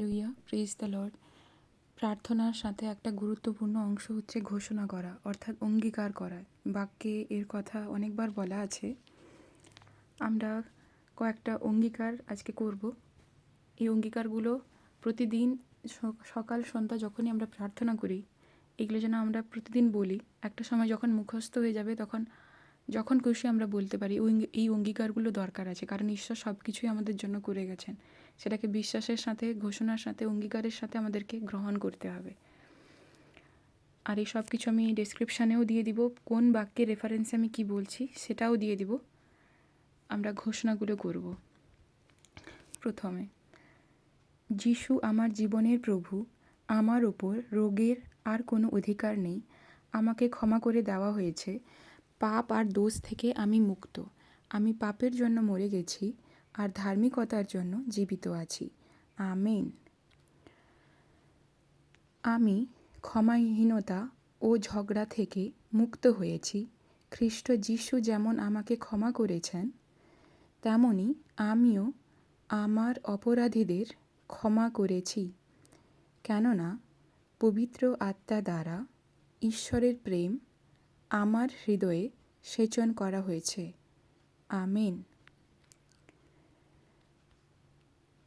লুইয়া praise the Lord প্রার্থনার সাথে একটা গুরুত্বপূর্ণ অংশ হচ্ছে ঘোষণা করা, অর্থাৎ অঙ্গীকার করা। বাক্যে এর কথা অনেকবার বলা আছে। আমরা কয়েকটা অঙ্গীকার আজকে করব। এই অঙ্গীকারগুলো প্রতিদিন সকাল, সন্ধ্যা যখনই আমরা প্রার্থনা করি, এগুলো যেন আমরা প্রতিদিন বলি। একটা সময় যখন মুখস্থ হয়ে যাবে তখন যখন খুশি আমরা বলতে পারি এই অঙ্গীকারগুলো দরকার আছে, কারণ ঈশ্বর সব কিছুই আমাদের জন্য করে গেছেন। সেটাকে বিশ্বাসের সাথে, ঘোষণার সাথে, অঙ্গীকারের সাথে আমাদেরকে গ্রহণ করতে হবে। আর এই সব কিছু আমি ডেসক্রিপশানেও দিয়ে দিব, কোন বাক্যের রেফারেন্সে আমি কি বলছি সেটাও দিয়ে দিব। আমরা ঘোষণাগুলো করব। প্রথমে, যিশু আমার জীবনের প্রভু, আমার ওপর রোগের আর কোনো অধিকার নেই। আমাকে ক্ষমা করে দেওয়া হয়েছে। পাপ আর দোষ থেকে আমি মুক্ত। আমি পাপের জন্য মরে গেছি আর ধার্মিকতার জন্য জীবিত আছি। আমেন। আমি ক্ষমাহীনতা ও ঝগড়া থেকে মুক্ত হয়েছি। খ্রিস্ট যিশু যেমন আমাকে ক্ষমা করেছেন, তেমনি আমিও আমার অপরাধীদের ক্ষমা করেছি। কেননা, পবিত্র আত্মা দ্বারা ঈশ্বরের প্রেম আমার হৃদয়ে সেচন করা হয়েছে। আমেন।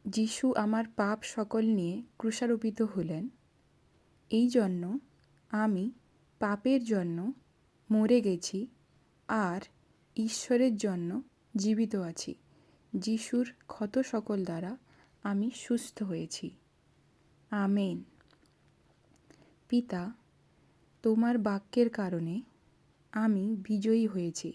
যিশু আমার পাপ সকল নিয়ে ক্রুশারোপিত হলেন। এই জন্য আমি পাপের জন্য মরে গেছি আর ঈশ্বরের জন্য জীবিত আছি। যিশুর ক্ষত সকল দ্বারা আমি সুস্থ হয়েছি। আমেন। পিতা, তোমার বাক্যের কারণে আমি বিজয়ী হয়েছি।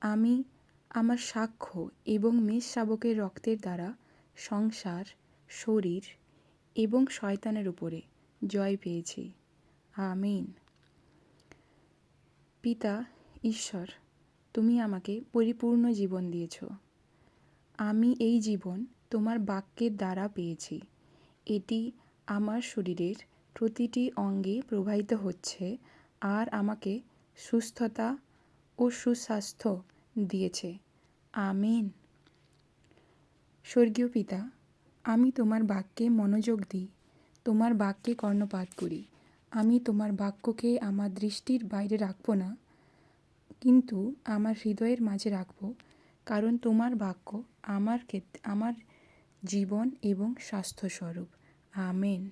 আমি আমার সাক্ষ্য এবং মেষ শাবকের রক্তের দ্বারা সংসার, শরীর এবং শয়তানের উপরে জয় পেয়েছি। আমিন। পিতা, ঈশ্বর, তুমি আমাকে পরিপূর্ণ জীবন দিয়েছ। আমি এই জীবন তোমার বাক্যের দ্বারা পেয়েছি। এটি আমার শরীরের প্রতিটি অঙ্গে প্রবাহিত হচ্ছে আর আমাকে সুস্থতা ও সুস্বাস্থ্য দিয়েছে। আমিন। স্বর্গীয় পিতা, আমি তোমার বাক্যে মনোযোগ দিই, তোমার বাক্যে কর্ণপাত করি। আমি তোমার বাক্যকে আমার দৃষ্টির বাইরে রাখব না, কিন্তু আমার হৃদয়ের মাঝে রাখব, কারণ তোমার বাক্য আমার ক্ষেত্রে আমার জীবন এবং স্বাস্থ্যস্বরূপ। আমেন।